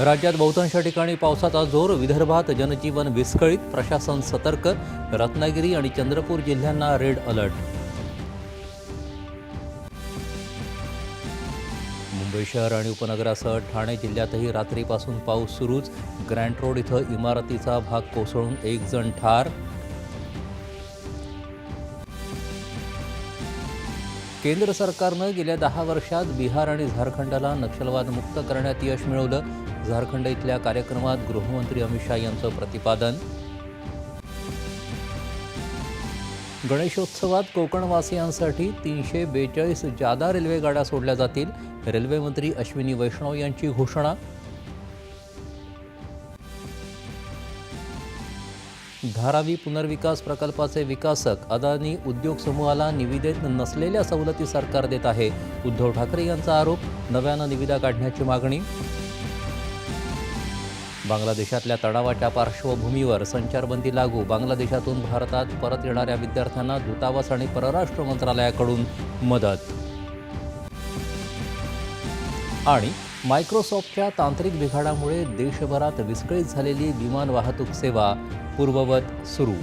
राज्यात बहुतांश ठिकाणी पावसाचा जोर विदर्भात जनजीवन विस्कळीत प्रशासन सतर्क रत्नागिरी आणि चंद्रपूर जिल्ह्यांना रेड अलर्ट. मुंबई शहर आणि उपनगरासह ठाणे जिल्ह्यातही रात्रीपासून पाऊस सुरूच. ग्रँट रोड इथं इमारतीचा भाग कोसळून एक जण ठार. केंद्र सरकारनं गेल्या दहा वर्षात बिहार आणि झारखंडला नक्षलवाद मुक्त करण्यात यश मिळवलं. झारखंड इथल्या कार्यक्रमात गृहमंत्री अमित शहा यांचं प्रतिपादन. गणेशोत्सवात कोकणवासियांसाठी तीनशे बेचाळीस जादा रेल्वेगाड्या सोडल्या जातील. रेल्वेमंत्री अश्विनी वैष्णव यांची घोषणा. धारावी पुनर्विकास प्रकल्पाचे विकासक अदानी उद्योग समूहाला निविदेत नसलेल्या सवलती सरकार देत आहे. उद्धव ठाकरे यांचा आरोप नव्यानं निविदा काढण्याची मागणी. बांगलादेशातल्या तणावाच्या पार्श्वभूमीवर संचारबंदी लागू बांगलादेशातून भारतात परत येणाऱ्या विद्यार्थ्यांना दूतावास आणि परराष्ट्र मंत्रालयाकडून मदत. आणि मायक्रोसॉफ्टच्या तांत्रिक बिघाडामुळे देशभरात विस्कळीत झालेली विमान वाहतूक सेवा पूर्ववत सुरू.